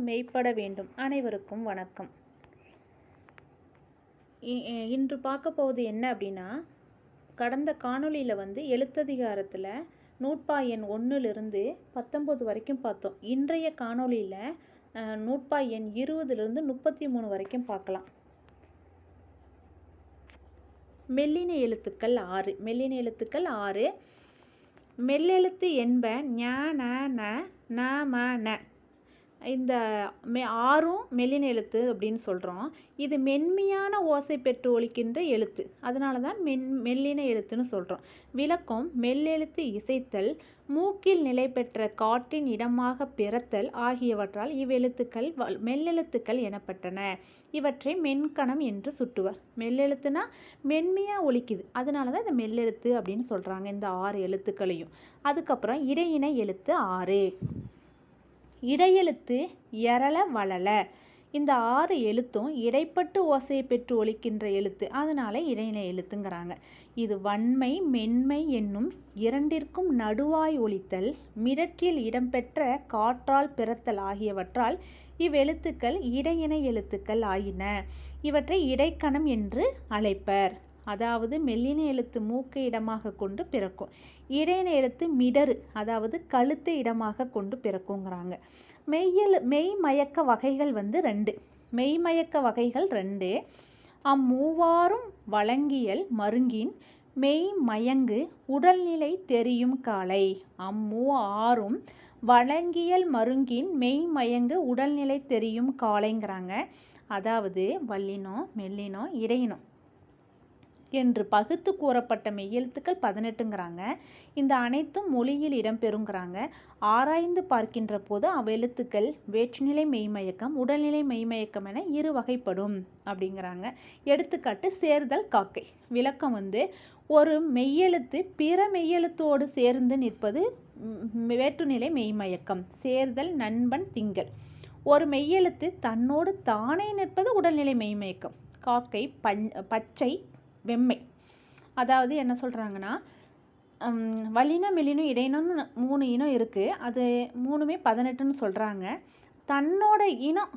மெய்ப்பட வேண்டும். அனைவருக்கும் வணக்கம். இ- இன்று பார்க்க போவது என்ன அப்படின்னா கடந்த காணொளியில் வந்து எழுத்ததிகாரத்தில் நூட்பா எண் ஒன்றுலேருந்து பத்தொம்போது வரைக்கும் பார்த்தோம். இன்றைய காணொளியில் நூட்பா எண் இருபதுலேருந்து முப்பத்தி மூணு வரைக்கும் பார்க்கலாம். மெல்லின எழுத்துக்கள் ஆறு. மெல்லின எழுத்துக்கள் ஆறு. மெல்லெழுத்து என்ப ஞ ந ந ந ம ந. இந்த மெ ஆறும் மெல்லின எழுத்து அப்படின்னு சொல்கிறோம் இது மென்மையான ஓசை பெற்று ஒழிக்கின்ற எழுத்து. அதனால தான் மென் மெல்லின எழுத்துன்னு சொல்கிறோம் விளக்கம் மெல்லெழுத்து இசைத்தல் மூக்கில் நிலை பெற்ற காற்றின் இடமாக பிறத்தல் ஆகியவற்றால் இவ்வெழுத்துக்கள் வ- மெல்லெழுத்துக்கள் எனப்பட்டன. இவற்றை மென்கணம் என்று சுட்டுவர். மெல்லெழுத்துனா மென்மையாக ஒழிக்குது அதனால தான் இந்த மெல்லெழுத்து அப்படின்னு சொல்கிறாங்க இந்த ஆறு எழுத்துக்களையும். அதுக்கப்புறம் இடையின எழுத்து ஆறு. இடையெழுத்து எரள வளல இந்த ஆறு எழுத்தும் இடைப்பட்டு ஓசையை பெற்று ஒழிக்கின்ற எழுத்து. அதனால இடையின எழுத்துங்கிறாங்க. இது வன்மை மென்மை என்னும் இரண்டிற்கும் நடுவாய் ஒழித்தல் மிடற்றில் இடம்பெற்ற காற்றால் பிறத்தல் ஆகியவற்றால் இவ்வெழுத்துக்கள் இடையின எழுத்துக்கள் ஆயின. இவற்றை இடைக்கணம் என்று அழைப்பர். அதாவது மெல்லின எழுத்து மூக்கை இடமாக கொண்டு பிறக்கும். இடையின எழுத்து மிடரு அதாவது கழுத்தை இடமாக கொண்டு பிறக்குங்கிறாங்க. மெய்யல் மெய்மயக்க வகைகள் வந்து ரெண்டு. மெய்மயக்க வகைகள் ரெண்டு. அம்மூவாரும் வழங்கியல் மருங்கின் மெய் மயங்கு உடல்நிலை தெரியும் காலை. அம்மூ ஆறும் வழங்கியல் மருங்கின் மெய் மயங்கு உடல்நிலை தெரியும் காலைங்கிறாங்க. அதாவது வல்லினம் மெல்லினம் இடையினம் என்று பகுத்து கூறப்பட்ட மெய்யெழுத்துக்கள் பதினெட்டுங்கிறாங்க. இந்த அனைத்தும் மொழியில் இடம்பெறுங்கிறாங்க. ஆராய்ந்து பார்க்கின்ற போது அவ்வெழுத்துக்கள் வேற்றுநிலை மெய்மயக்கம் உடல்நிலை மெய்மயக்கம் என இரு வகைப்படும் அப்படிங்கிறாங்க. எடுத்துக்காட்டு சேர்தல் காக்கை. விளக்கம் வந்து ஒரு மெய்யெழுத்து பிற மெய்யெழுத்தோடு சேர்ந்து நிற்பது வேற்றுநிலை மெய்மயக்கம் சேர்தல் நண்பன் திங்கள். ஒரு மெய்யெழுத்து தன்னோடு தானே நிற்பது உடல்நிலை மெய்மயக்கம். காக்கை பஞ்ச பச்சை வெம்மை. அதாவது என்ன சொல்கிறாங்கன்னா வல்லினம் மெல்லினம் இடையினம்னு மூணு இனம் இருக்குது அது மூணுமே பதினெட்டுன்னு சொல்கிறாங்க தன்னோட இனம்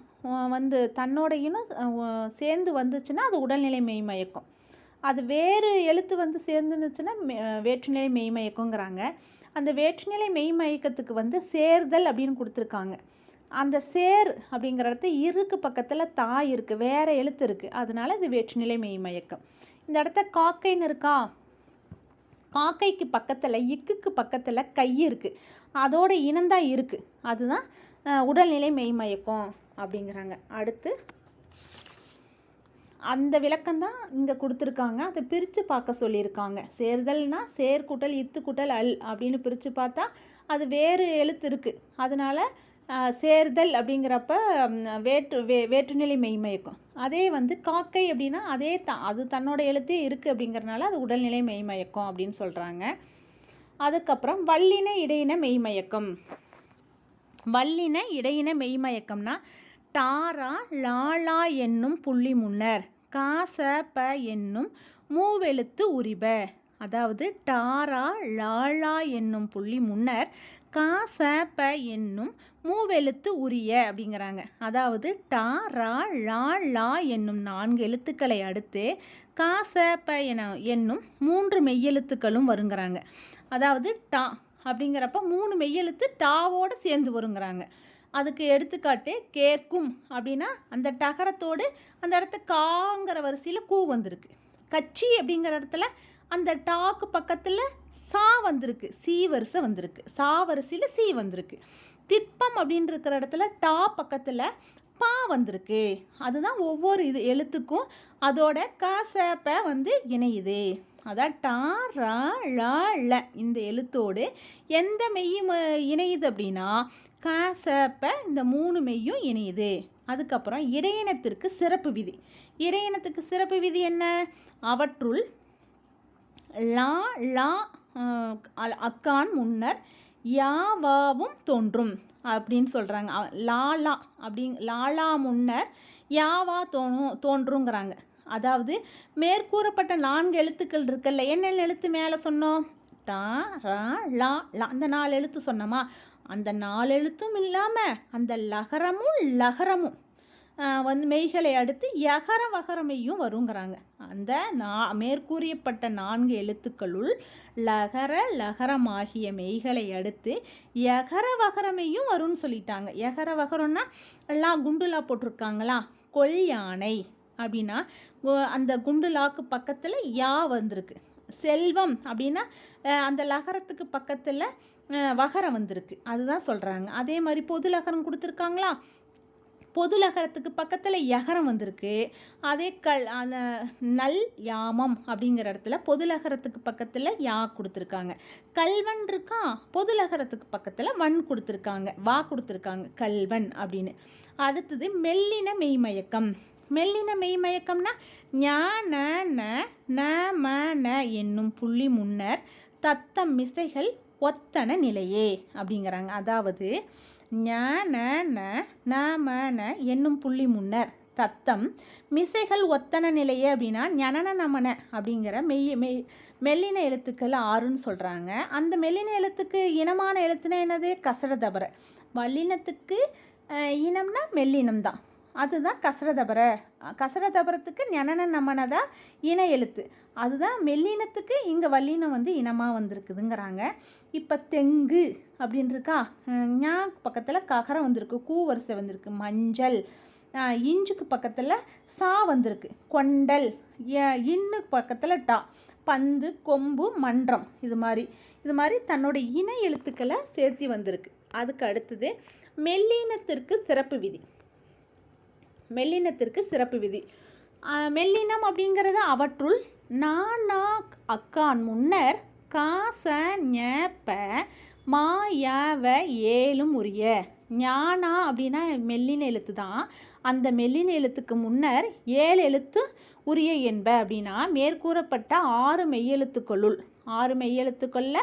வந்து தன்னோட இனம் சேர்ந்து வந்துச்சுன்னா அது உடல்நிலை மெய்மயக்கம் அது வேறு எழுத்து வந்து சேர்ந்துருந்துச்சுன்னா வேற்றுநிலை மெய்மயக்கங்கிறாங்க அந்த வேற்றுநிலை மெய்மயக்கத்துக்கு வந்து சேர்தல் அப்படின்னு கொடுத்துருக்காங்க. அந்த சேர் அப்படிங்கிற இடத்து இருக்கு பக்கத்தில் தா இருக்குது வேறு எழுத்து இருக்குது அதனால இது வேற்றுநிலை மெய்மயக்கம் இந்த இடத்த காக்கைன்னு இருக்கா? காக்கைக்கு பக்கத்தில் இக்குக்கு பக்கத்தில் கை இருக்குது அதோட இனந்தான் இருக்குது அதுதான் உடல்நிலை மெய்மயக்கம் அப்படிங்கிறாங்க. அடுத்து அந்த விளக்கம்தான் இங்கே கொடுத்துருக்காங்க. அதை பிரித்து பார்க்க சொல்லியிருக்காங்க. சேர்தல்னா சேர் இத்துக்கூட்டல் அல் அப்படின்னு பிரித்து பார்த்தா அது வேறு எழுத்து இருக்குது அதனால் சேர்தல் அப்படிங்கிறப்ப வேற்று வே வேற்றுநிலை மெய்மயக்கம் அதே வந்து காக்கை அப்படின்னா அதே த அது தன்னோட எழுத்தே இருக்குது அப்படிங்கிறனால அது உடல்நிலை மெய்மயக்கம் அப்படின்னு சொல்கிறாங்க அதுக்கப்புறம் வல்லின இடையின மெய்மயக்கம் வல்லின இடையின மெய்மயக்கம்னா டாரா லாலா என்னும் புள்ளி முன்னர் காச ப என்னும் மூவெழுத்து உரிப. அதாவது டாரா லாலா என்னும் புள்ளி முன்னர் காச ப என்னும் மூவெழுத்து உரிய அப்படிங்கிறாங்க. அதாவது டா ரா லா லா என்னும் நான்கு எழுத்துக்களை அடுத்து காச ப என என்னும் மூன்று மெய்யெழுத்துக்களும் வருங்கிறாங்க. அதாவது டா அப்படிங்கிறப்ப மூணு மெய்யெழுத்து டாவோடு சேர்ந்து வருங்கிறாங்க. அதுக்கு எடுத்துக்காட்டு கேட்கும் அப்படின்னா அந்த டகரத்தோடு அந்த இடத்த காங்கிற வரிசையில் கூ வந்திருக்கு. கச்சி அப்படிங்கிற இடத்துல அந்த டாக்கு பக்கத்தில் சா வந்திருக்கு சி வரிசை வந்திருக்கு. சா வரிசையில் சி வந்திருக்கு. திப்பம் அப்படின்னு இருக்கிற இடத்துல டா பக்கத்தில் பா வந்திருக்கு. அதுதான் ஒவ்வொரு இது எழுத்துக்கும் அதோட காசப்ப வந்து இணையுது. அதான் டா ரா லா ல இந்த எழுத்தோடு எந்த மெய்யும் இணையுது அப்படின்னா காசப்ப இந்த மூணு மெய்யும் இணையுது. அதுக்கப்புறம் இடையினத்திற்கு சிறப்பு விதி. இடையினத்துக்கு சிறப்பு விதி என்ன? அவற்றுள் லா லா அல்- அக்கான் முன்னர் யாவாவும் தோன்றும் அப்படின்னு சொல்கிறாங்க லாலா அப்படிங் லாலா முன்னர் யாவா தோணும் தோன்றுங்கிறாங்க. அதாவது மேற்கூறப்பட்ட நான்கு எழுத்துக்கள் இருக்குல்ல என்னென்ன எழுத்து மேலே சொன்னோம்? டா ரா லா லா அந்த நாலு எழுத்து சொன்னோமா? அந்த நாலு எழுத்தும் இல்லாமல் அந்த லகரமும் லகரமும். வந்து மெய்களை அடுத்து யகர வகரமையும் வருங்கிறாங்க. அந்த நா மேற்கூறியப்பட்ட நான்கு எழுத்துக்களுள் லகர லகரமாகிய மெய்களை அடுத்து யகர வகரமையும் வரும்னு சொல்லிட்டாங்க. யகர வகரம்னா எல்லாம் குண்டுலா போட்டிருக்காங்களா? கொல் யானை அப்படின்னா அந்த குண்டுலாக்கு பக்கத்தில் யா வந்திருக்கு. செல்வம் அப்படின்னா அந்த லகரத்துக்கு பக்கத்தில் வகரம் வந்திருக்கு. அதுதான் சொல்கிறாங்க அதே மாதிரி பொது லகரம் கொடுத்துருக்காங்களா? பொது லகரத்துக்கு பக்கத்தில் யகரம் வந்திருக்கு. அதே கல் அந்த நல் யாமம் அப்படிங்கிற இடத்துல பொது லகரத்துக்கு பக்கத்தில் யா கொடுத்துருக்காங்க. கல்வன் இருக்கா? பொது லகரத்துக்கு பக்கத்தில் வன் கொடுத்துருக்காங்க. வா கொடுத்துருக்காங்க கல்வன் அப்படின்னு. அடுத்தது மெல்லின மெய்மயக்கம். மெல்லின மெய்மயக்கம்னா ஞான ந ந ம ந என்னும் புள்ளி முன்னர் தத்தம் மிசைகள் ஒத்தன நிலையே அப்படிங்கிறாங்க. அதாவது ஞான ந என்னும் புள்ளி முன்னர். தத்தம் மிசைகள் ஒத்தன நிலையே அப்படின்னா ஞனன நமன அப்படிங்கிற மெய் மெய் மெல்லின எழுத்துக்கள் ஆறுன்னு சொல்கிறாங்க அந்த மெல்லின எழுத்துக்கு இனமான எழுத்துனா என்னது? கசடதபர. வல்லினத்துக்கு அஹ், இனம்னா மெல்லினம் தான் அதுதான் கசரதபர கசரதபரத்துக்கு ஞனன நமனதா இன எழுத்து. அதுதான் மெல்லினத்துக்கு இங்கே வல்லினம் வந்து இனமாக வந்திருக்குதுங்கிறாங்க. இப்போ தெங்கு அப்படின்னு ஞா பக்கத்தில் ககரம் வந்திருக்கு. கூ வரிசை வந்திருக்கு. மஞ்சள். இஞ்சுக்கு பக்கத்தில் சா வந்திருக்கு. கொண்டல். இன்னு பக்கத்தில் டா. பந்து கொம்பு மன்றம். இது மாதிரி இது மாதிரி தன்னோட இன எழுத்துக்களை சேர்த்தி வந்திருக்கு. அதுக்கு அடுத்தது மெல்லினத்திற்கு சிறப்பு விதி. மெல்லினத்திற்கு சிறப்பு விதி. மெல்லினம் அப்படிங்கிறது அவற்றுள் நானா அக்கான் முன்னர் காச ஞப்ப மா ஏலும் உரிய. ஞானா அப்படின்னா மெல்லின எழுத்து தான். அந்த மெல்லின எழுத்துக்கு முன்னர் ஏழு எழுத்து உரிய என்ப அப்படின்னா மேற்கூறப்பட்ட ஆறு மெய்யெழுத்துக்களுள் ஆறு மெய்யெழுத்துக்களில்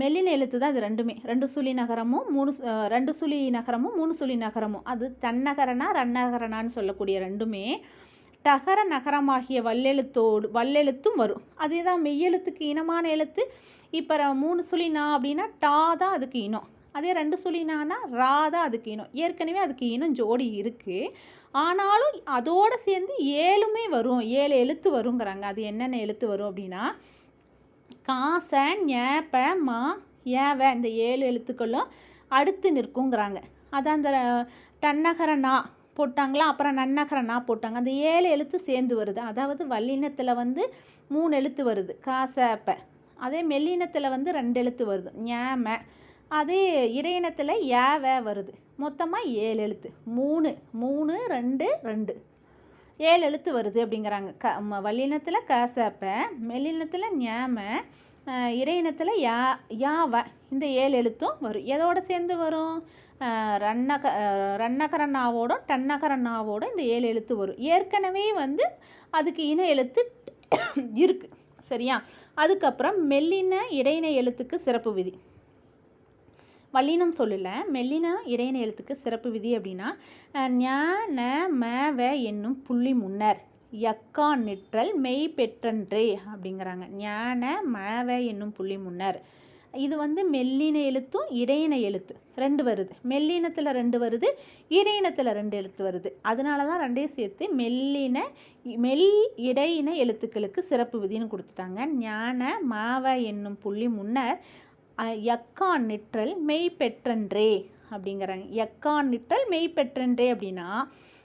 மெல்லின எழுத்து தான் இது ரெண்டுமே. ரெண்டு சுழி நகரமும் மூணு சு- ரெண்டு சுழி நகரமும் மூணு சுழி நகரமும். அது தன்னகரனா ரன்னகரனான்னு சொல்லக்கூடிய ரெண்டுமே டகர நகரமாகிய வல்லெழுத்தோடு வல்லெழுத்தும் வரும். அதே தான் மெய்யெழுத்துக்கு இனமான எழுத்து. இப்போ மூணு சுழினா அப்படின்னா டா தான் அதுக்கு இனம். அதே ரெண்டு சுழினானா ரா தான் அதுக்கு இனம். ஏற்கனவே அதுக்கு இனம் ஜோடி இருக்குது ஆனாலும் அதோடு சேர்ந்து ஏழுமே வரும். ஏழு எழுத்து வருங்கிறாங்க. அது என்னென்ன எழுத்து வரும் அப்படின்னா காச ஞேப மா ஏவ இந்த ஏழு எழுத்துக்களும் அடுத்து நிற்குங்கிறாங்க. அதான் அந்த டன்னகர நா போட்டாங்களா? அப்புறம் நன்னகர நா போட்டாங்க. அந்த ஏழு எழுத்து சேர்ந்து வருது. அதாவது வல்லினத்தில் வந்து மூணு எழுத்து வருது. காசப்ப அதே மெல்லினத்தில் வந்து ரெண்டு எழுத்து வருது. ஞாம. அதே இடையினத்தில் ஏவ வருது. மொத்தமாக ஏழு எழுத்து. மூணு. மூணு ரெண்டு ரெண்டு. ஏழு எழுத்து வருது அப்படிங்கிறாங்க. க ம- வல்லினத்தில் கசப்ப மெல்லினத்தில் ஞாம இறையினத்தில் யா யாவ இந்த ஏழு எழுத்தும் வரும். எதோட சேர்ந்து வரும்? ரன்னக அஹ், ரன்னகரனாவோட இந்த ஏழு எழுத்து வரும். ஏற்கனவே வந்து அதுக்கு இன எழுத்து இருக்குது சரியா? அதுக்கப்புறம் மெல்லின இடையின எழுத்துக்கு சிறப்பு விதி. வல்லினம் சொல்லல மெல்லின இடையின எழுத்துக்கு சிறப்பு விதி அப்படின்னா ஞ ந ம வ என்னும் புள்ளி முன்னர் யக்கா நிற்றல் மெய் பெற்றன்றே அப்படிங்கிறாங்க. ஞான மவ என்னும் புள்ளி முன்னர். இது வந்து மெல்லின எழுத்தும் இடையின எழுத்து. ரெண்டு வருது. மெல்லினத்தில் ரெண்டு வருது இடையினத்தில் ரெண்டு எழுத்து வருது. அதனால தான் ரெண்டையும் சேர்த்து மெல்லின மெல் இடையின எழுத்துக்களுக்கு சிறப்பு விதின்னு கொடுத்துட்டாங்க. ஞான மாவ என்னும் புள்ளி முன்னர் யக்கான் நிற்றல் மெய் பெற்றன்றே அப்படிங்கிறாங்க. யக்கான் நிற்றல் மெய்ப்பெற்றன்றே அப்படின்னா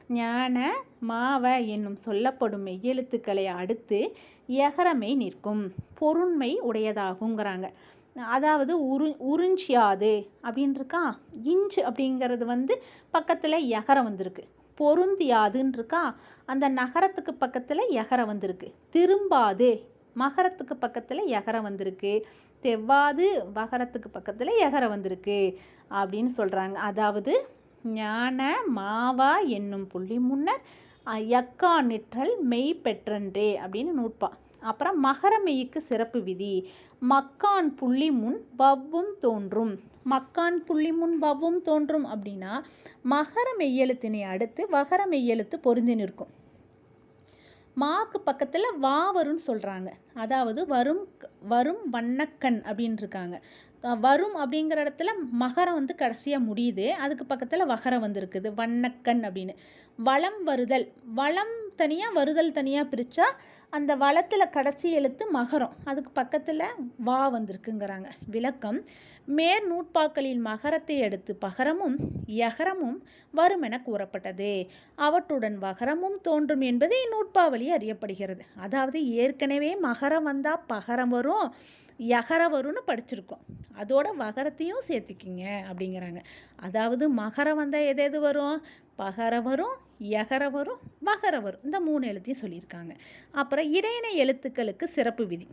ஞான மாவ என்னும் சொல்லப்படும் மெய்யெழுத்துக்களை அடுத்து எகரமை நிற்கும். பொருண்மை உடையதாகுங்கிறாங்க. அதாவது உரு உறிஞ்சியாது அப்படின்னு இருக்கா இஞ்சு அப்படிங்கிறது வந்து பக்கத்தில் எகரம் வந்திருக்கு. பொருந்தியாதுன்னு இருக்கா அந்த நகரத்துக்கு பக்கத்தில் எகரம் வந்திருக்கு. திரும்பாது மகரத்துக்கு பக்கத்தில் எகரம் வந்திருக்கு. தெவ்வாது வகரத்துக்கு பக்கத்தில் எகர வந்திருக்கு அப்படின்னு சொல்கிறாங்க அதாவது ஞான மாவா என்னும் புள்ளி முன்னர் யக்கா நிற்றல் மெய் பெற்றன்றே அப்படின்னு நூற்பா. அப்புறம் மகர மெய்க்கு சிறப்பு விதி. மக்கான் புள்ளி முன் வவ்வும் தோன்றும். மக்கான் புள்ளி முன் வவ்வும் தோன்றும் அப்படின்னா மகர மெய்யெழுத்தினை அடுத்து வகர மெய்யெழுத்து பொருந்தி நிற்கும். மாக்கு பக்கத்தில் வா வரும்னு சொல்கிறாங்க அதாவது வரும் வரும் வண்ணக்கண் அப்படின்னு இருக்காங்க வரும் அப்படிங்கிற இடத்துல மகரம் வந்து கடைசியாக முடியுது. அதுக்கு பக்கத்தில் வகரம் வந்திருக்குது. வண்ணக்கண் அப்படின்னு. வளம் வருதல். வளம் தனியாக வருதல் தனியாக பிரித்தா அந்த வளத்தில் கடைசி எழுத்து மகரம். அதுக்கு பக்கத்தில் வா வந்திருக்குங்கிறாங்க. விளக்கம் மேற் நூற்பாக்களில் மகரத்தை எடுத்து பகரமும் யகரமும் வரும் என கூறப்பட்டது. அவற்றுடன் வகரமும் தோன்றும் என்பது இந்நூற்பாவளி அறியப்படுகிறது. அதாவது ஏற்கனவே மகரம் வந்தால் பகரம் வரும் யகர வரும்னு படிச்சிருக்கோம். அதோட வகரத்தையும் சேர்த்துக்கிங்க அப்படிங்கிறாங்க. அதாவது மகரம் வந்தால் எது எது வரும்? பகர வரும் யகர வரும் வரும். இந்த மூணு எழுத்தையும் சொல்லியிருக்காங்க. அப்புறம் இடையினை எழுத்துக்களுக்கு சிறப்பு விதி.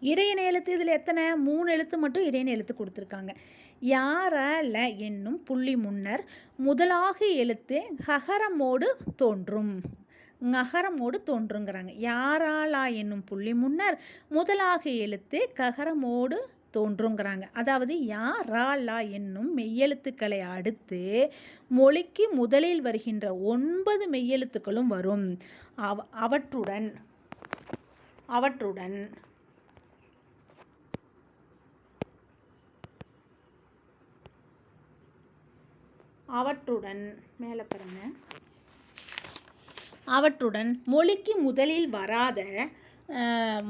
இடையின எழுத்து இதில் எத்தனை? மூணு எழுத்து மட்டும் இடையின எழுத்து கொடுத்துருக்காங்க. யார என்னும் புள்ளி முன்னர் முதலாக எழுத்து ஹகரமோடு தோன்றும். நகரமோடு தோன்றுங்கிறாங்க. யாராலா என்னும் புள்ளி முன்னர் முதலாக எழுத்து ககரமோடு தோன்றுங்கிறாங்க. அதாவது யா ரா லா என்னும் மெய்யெழுத்துக்களை அடுத்து மொழிக்கு முதலில் வருகின்ற ஒன்பது மெய்யெழுத்துக்களும் வரும். அவ அவற்றுடன் அவற்றுடன். அவற்றுடன் மேலே பாருங்கள் அவற்றுடன் மொழிக்கு முதலில் வராத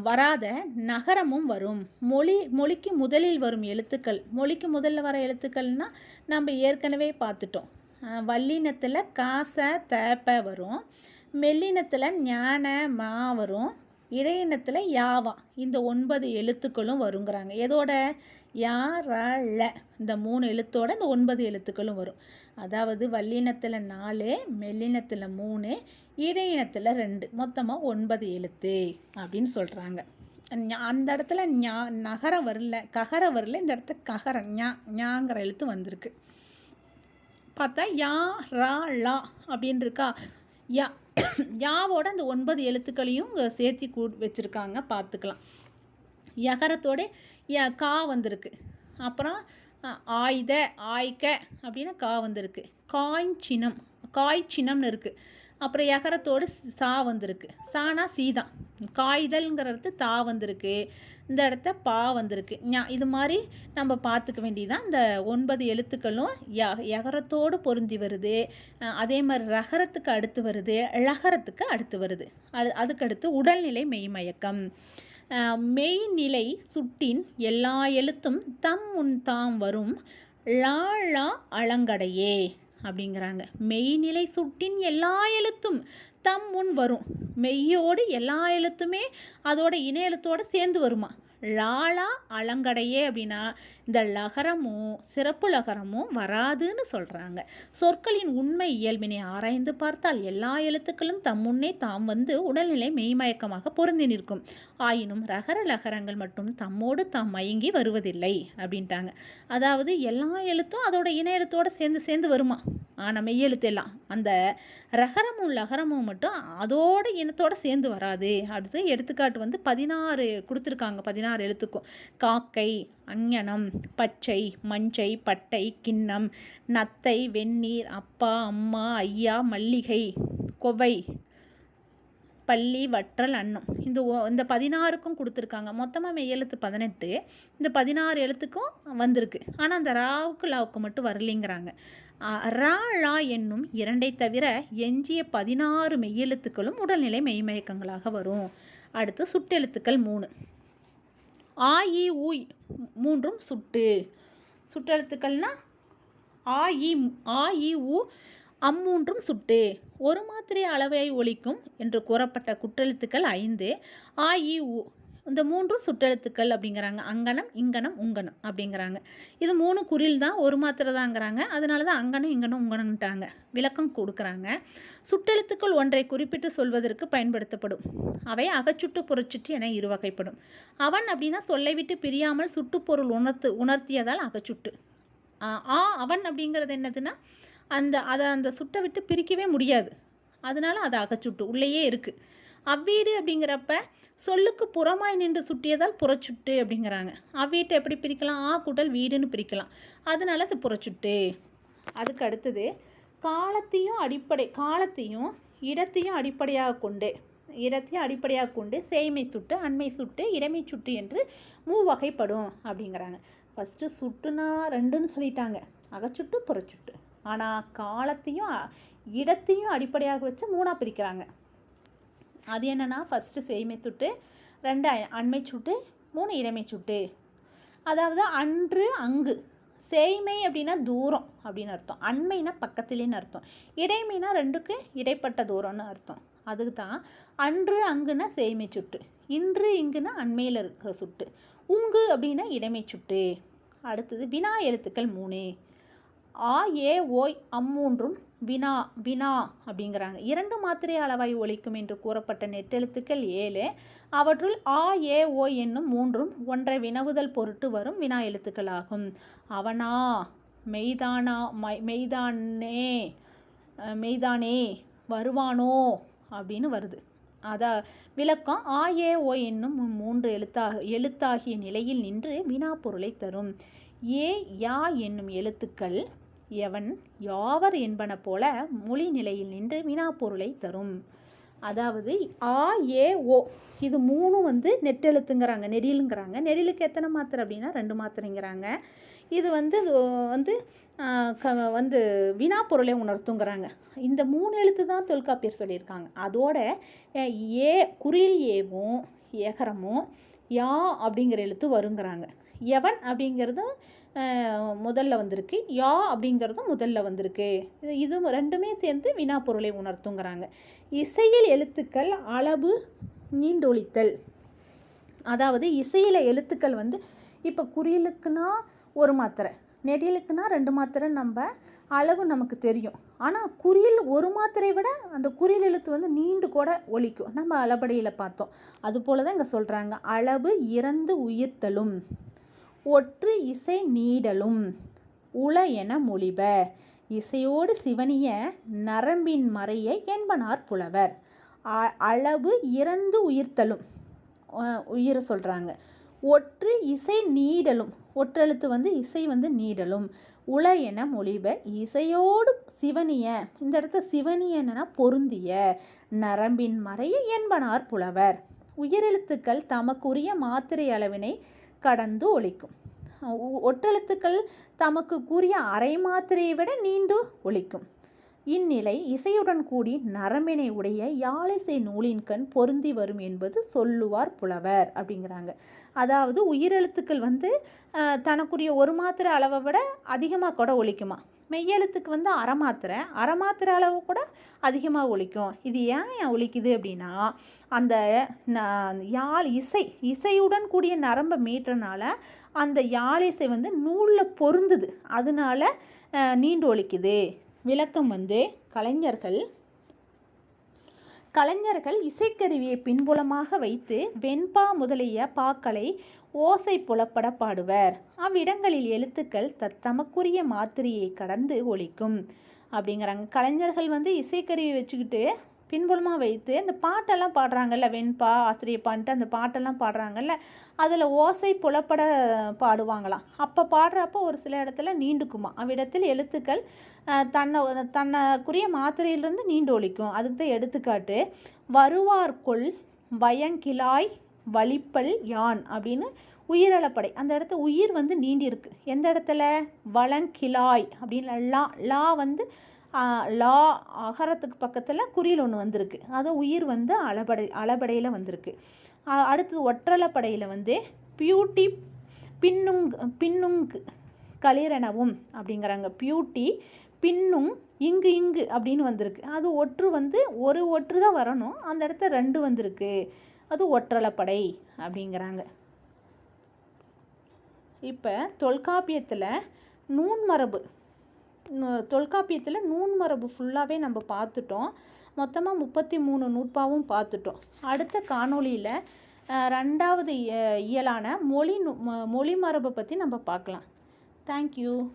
வராத நகரமும் வரும். மொழி மொழிக்கு முதலில் வரும் எழுத்துக்கள். மொழிக்கு முதல்ல வர எழுத்துக்கள்னால் நம்ம ஏற்கனவே பார்த்துட்டோம். வல்லினத்தில் காச தேப்ப வரும். மெல்லினத்தில் ஞான மா வரும். இடையினத்தில் யாவா இந்த ஒன்பது எழுத்துக்களும் வருங்கிறாங்க. எதோட? யா ர ல இந்த மூணு எழுத்தோட இந்த ஒன்பது எழுத்துக்களும் வரும். அதாவது வல்லினத்தில் நாலு மெல்லினத்தில் மூணு இடையினத்தில் ரெண்டு. மொத்தமாக ஒன்பது எழுத்து அப்படின்னு சொல்கிறாங்க அந்த இடத்துல ஞா நகரம் வரல ககர வரல இந்த இடத்துல ககர ஞா ஞாங்கிற எழுத்து வந்திருக்கு. பார்த்தா யா ரா லா அப்படின்னு இருக்கா யா யாவோட அந்த ஒன்பது எழுத்துக்களையும் இங்க சேர்த்தி கூ வச்சுருக்காங்க. பார்த்துக்கலாம். யகரத்தோட ய கா வந்திருக்கு. அப்புறம் ஆயுத ஆய்க்க அப்படின்னு கா வந்திருக்கு. காய் சினம் காய் சின்னம்னு இருக்குது அப்புறம் எகரத்தோடு சா வந்திருக்கு. சானா சீதா. காய்தல்ங்கிறது தா வந்திருக்கு. இந்த இடத்த பா வந்திருக்கு. ஞா- இது மாதிரி நம்ம பார்த்துக்க வேண்டியதான் இந்த ஒன்பது எழுத்துக்களும் ய எகரத்தோடு பொருந்தி வருது. அதே மாதிரி ரகரத்துக்கு அடுத்து வருது. ழகரத்துக்கு அடுத்து வருது. அது அதுக்கடுத்து உடல்நிலை மெய்மயக்கம் மெய்நிலை சுட்டின் எல்லா எழுத்தும் தம் முன் தாம் வரும். லா லா அலங்கடையே. அப்படிங்கிறாங்க. மெய்நிலை சுட்டின் எல்லா எழுத்தும் தம் முன் வரும். மெய்யோடு எல்லா எழுத்துமே அதோட இணையெழுத்தோடு சேர்ந்து வருமா? லாலா அலங்கடையே அப்படின்னா இந்த லகரமும் சிறப்பு லகரமும் வராதுன்னு சொல்கிறாங்க சொற்களின் உண்மை இயல்பினை ஆராய்ந்து பார்த்தால் எல்லா எழுத்துக்களும் தம்முன்னே தாம் வந்து உடல்நிலை மெய்மயக்கமாக பொருந்தி நிற்கும். ஆயினும் ரகர லகரங்கள் மட்டும் தம்மோடு தாம் மயங்கி வருவதில்லை அப்படின்ட்டாங்க. அதாவது எல்லா எழுத்தும் அதோட இணை எழுத்தோடு சேர்ந்து சேர்ந்து வருமா? ஆனால் மெய்யெழுத்து எல்லாம். அந்த ரகரமும் லகரமும் மட்டும் அதோட இனத்தோடு சேர்ந்து வராது. அடுத்து எடுத்துக்காட்டு வந்து பதினாறு கொடுத்துருக்காங்க. பதினாறு எழுத்துக்கும். காக்கை அஞ்ஞனம் பச்சை மஞ்சை பட்டை கிண்ணம் நத்தை வெந்நீர் அப்பா அம்மா ஐயா மல்லிகை கொவை பள்ளி வற்றல் அன்னம். இந்த இந்த பதினாறுக்கும் கொடுத்துருக்காங்க. மொத்தமாக மெய்யெழுத்து பதினெட்டு. இந்த பதினாறு எழுத்துக்கும் வந்திருக்கு. ஆனால் அந்த ராவுக்கு லாவுக்கு மட்டும் வரலிங்கிறாங்க. ரா லா என்னும் இரண்டை தவிர எஞ்சிய பதினாறு மெய்யெழுத்துக்களும் உடல்நிலை மெய்மயக்கங்களாக வரும். அடுத்து சுட்டெழுத்துக்கள் மூணு. ஆ இ ஊ மூன்றும் சுட்டு. சுற்றெழுத்துக்கள்னால் ஆ இ ஆ இ உ அம்மூன்றும் சுட்டு. ஒரு மாத்திரை அளவை ஒழிக்கும் என்று கூறப்பட்ட குற்றெழுத்துக்கள் ஐந்து. ஆ இ உ இந்த மூன்றும் சுட்டெழுத்துக்கள் அப்படிங்கிறாங்க. அங்கனம் இங்கனம் உங்கனம் அப்படிங்கிறாங்க. இது மூணு குறில் தான் ஒரு மாத்திரை தாங்கிறாங்க. அதனால தான் அங்கனம் இங்கனம் உங்கனம்ட்டாங்க. விளக்கம் கொடுக்குறாங்க. சுட்டெழுத்துக்கள் ஒன்றை குறிப்பிட்டு சொல்வதற்கு பயன்படுத்தப்படும். அவை அகச்சுட்டு புறச்சுட்டு என இரு வகைப்படும் அவன் அப்படின்னா சொல்லை விட்டு பிரியாமல் சுட்டுப்பொருள் உணர்த்து உணர்த்தியதால் அகச்சுட்டு. ஆ ஆ, அவன் அப்படிங்கிறது என்னதுன்னா அந்த அதை அந்த சுட்டை விட்டு பிரிக்கவே முடியாது. அதனால அது அகச்சுட்டு உள்ளேயே இருக்குது அவ்வீடு அப்படிங்கிறப்ப சொல்லுக்கு புறமாய் நின்று சுட்டியதால் புறச்சுட்டு அப்படிங்கிறாங்க. அவ்வீட்டை எப்படி பிரிக்கலாம்? ஆ கூட்டல் வீடுன்னு பிரிக்கலாம். அதனால அது புறச்சுட்டு. அதுக்கு அடுத்தது காலத்தையும் அடிப்படை காலத்தையும் இடத்தையும் அடிப்படையாக கொண்டு இடத்தையும் அடிப்படையாக கொண்டு சேய்மை சுட்டு அண்மை சுட்டு இடமை சுட்டு என்று மூ வகைப்படும் அப்படிங்கிறாங்க. ஃபஸ்ட்டு சுட்டுனா ரெண்டுன்னு சொல்லிட்டாங்க. அகச்சுட்டு புறச்சுட்டு. ஆனால் காலத்தையும் இடத்தையும் அடிப்படையாக வச்சு மூணாக பிரிக்கிறாங்க. அது என்னன்னா ஃபஸ்ட்டு சேமை சுட்டு ரெண்டு அண்மை சுட்டு மூணு இடைமை சுட்டு. அதாவது அன்று அங்கு. சேய்மை அப்படின்னா தூரம் அப்படின்னு அர்த்தம். அண்மைனா பக்கத்துலேன்னு அர்த்தம். இடைமைனா ரெண்டுக்கு இடைப்பட்ட தூரம்னு அர்த்தம். அதுக்கு தான் அன்று அங்குன்னா சேய்மை சுட்டு. இன்று இங்குன்னா அண்மையில் இருக்கிற சுட்டு. உங்கு அப்படின்னா இடைமை சுட்டு. அடுத்தது வினா எழுத்துக்கள் மூணு. ஆ ஏ ஓய் அம்மூன்றும் வினா வினா அப்படிங்கிறாங்க. இரண்டு மாத்திரை அளவாய் ஒலிக்கும் என்று கூறப்பட்ட நெட்டெழுத்துக்கள் ஏழு. அவற்றுள் ஆ ஏ ஓ என்னும் மூன்றும் ஒன்றை வினவுதல் பொருட்டு வரும் வினா எழுத்துக்கள் ஆகும் அவனா மெய்தானா மை மெய்தானே மெய்தானே வருவானோ அப்படின்னு வருது. அதா விளக்கம் ஆ ஏ ஓ என்னும் மூன்று எழுத்தாக எழுத்தாகிய நிலையில் நின்று வினா பொருளை தரும். ஏ யா என்னும் எழுத்துக்கள் எவன் யாவர் என்பன போல மொழி நிலையில் நின்று வினா பொருளை தரும். அதாவது ஆ ஏ ஓ இது மூணும் வந்து நெட்டெழுத்துங்கிறாங்க நெடிலுங்கிறாங்க. நெடிலுக்கு எத்தனை மாத்திரை அப்படின்னா ரெண்டு மாத்திரைங்கிறாங்க. இது வந்து வந்து க வந்து வினா பொருளை உணர்த்துங்கிறாங்க. இந்த மூணு எழுத்து தான் தொல்காப்பியர் சொல்லியிருக்காங்க. அதோட ஏ குறில் ஏவும் ஏகரமும் யா அப்படிங்கிற எழுத்து வருங்கிறாங்க. எவன் அப்படிங்கிறதும் முதல்ல வந்திருக்கு. யா அப்படிங்கிறதும் முதல்ல வந்திருக்கு. இது இது ரெண்டுமே சேர்ந்து வினா பொருளை உணர்த்துங்கிறாங்க. இசையில் எழுத்துக்கள் அளவு நீண்டொழித்தல். அதாவது இசையில் எழுத்துக்கள் வந்து இப்போ குறியலுக்குன்னா ஒரு மாத்திரை நெடிலுக்குன்னா ரெண்டு மாத்திரை நம்ம அளவு நமக்கு தெரியும். ஆனால் குறியில் ஒரு மாத்திரை விட அந்த குறியில் எழுத்து வந்து நீண்டு கூட ஒழிக்கும். நம்ம அளபடியில் பார்த்தோம். அதுபோல தான் இங்கே சொல்கிறாங்க அளவு இறந்து உயிர்த்தலும். ஒற்று இசை நீடலும். உள என மொழிப. இசையோடு சிவனிய நரம்பின் மறைய என்பனார் புலவர். அ- அளவு இறந்து உயிர்த்தலும். உயிர சொல்கிறாங்க ஒற்று இசை நீடலும். ஒற்றெழுத்து வந்து இசை வந்து நீடலும். உள என மொழிப. இசையோடு சிவனிய. இந்த இடத்த சிவனிய என்னன்னா பொருந்திய. நரம்பின் மறைய என்பனார் புலவர். உயிரெழுத்துக்கள் தமக்குரிய மாத்திரை அளவினை கடந்து ஒழிக்கும் ஒற்றெழுத்துக்கள் தமக்கு கூறிய அரை மாத்திரையை விட நீண்டு ஒழிக்கும் இந்நிலை இசையுடன் கூடி நரம்பினை உடைய யாழிசை நூலின் கண் பொருந்தி வரும் என்பது சொல்லுவார் புலவர் அப்படிங்கிறாங்க. அதாவது உயிரெழுத்துக்கள் வந்து தனக்குரிய ஒரு மாத்திரை அளவை விட அதிகமாக கூட ஒழிக்குமா மெய்யெழுத்துக்கு வந்து அரை மாத்திரை அரை மாத்திரை அளவு கூட அதிகமாக ஒழிக்கும் இது ஏன் ஏன் அப்படின்னா அந்த யாழ் இசை இசையுடன் கூடிய நரம்பை மீட்டுறனால அந்த யாழ் இசை வந்து நூலில் பொருந்துது. அதனால நீண்டு ஒழிக்குது விளக்கம் வந்து கலைஞர்கள் கலைஞர்கள் இசைக்கருவியை பின்புலமாக வைத்து வெண்பா முதலிய பாக்களை ஓசை புலப்பட பாடுவர். அவ்விடங்களில் எழுத்துக்கள் தத்தமக்குரிய மாத்திரையை கடந்து ஒழிக்கும் அப்படிங்கிறாங்க. கலைஞர்கள் வந்து இசைக்கருவி வச்சுக்கிட்டு பின்புலமாக வைத்து அந்த பாட்டெல்லாம் பாடுறாங்கல்ல வெண்பா ஆசிரியப்பான்ட்டு அந்த பாட்டெல்லாம் பாடுறாங்கல்ல அதில் ஓசை புலப்பட பாடுவாங்களாம். அப்போ பாடுறப்போ ஒரு சில இடத்துல நீண்டுக்குமா. அவ்விடத்தில் எழுத்துக்கள் தன்னை தன்னைக்குரிய மாத்திரையிலிருந்து நீண்டு ஒழிக்கும் அதுக்கு தான் எடுத்துக்காட்டு வருவார்க்குள் வயங்கிலாய் வழிப்பல் யான் அப்படின்னு உயிரளப்படை அந்த இடத்த உயிர் வந்து நீண்டி இருக்கு எந்த இடத்துல? வளங்கிலாய் அப்படின்னு லா லா வந்து லா அகரத்துக்கு பக்கத்தில் குறியில் ஒன்று வந்திருக்கு. அது உயிர் வந்து அளபடை அளபடையில் வந்திருக்கு. அடுத்தது ஒற்றலப்படையில் வந்து பியூட்டி பின்னுங் பின்னுங்கு களிரெனவும் அப்படிங்கிறாங்க. பியூட்டி பின்னும் இங்கு இங்கு அப்படின்னு வந்திருக்கு. அது ஒற்று வந்து ஒரு ஒற்று தான் வரணும். அந்த இடத்த ரெண்டு வந்திருக்கு. அது ஒற்றலப்படை அப்படிங்கிறாங்க. இப்போ தொல்காப்பியத்தில் நூன் மரபு தொல்காப்பியத்தில் நூன் மரபு ஃபுல்லாகவே நம்ம பார்த்துட்டோம். மொத்தமாக முப்பத்தி மூணு நூற்பாவும் பார்த்துட்டோம். அடுத்த காணொளியில் ரெண்டாவது இயலான மொழி நு- மொழி மரபை பற்றி நம்ம பார்க்கலாம். தேங்க்யூ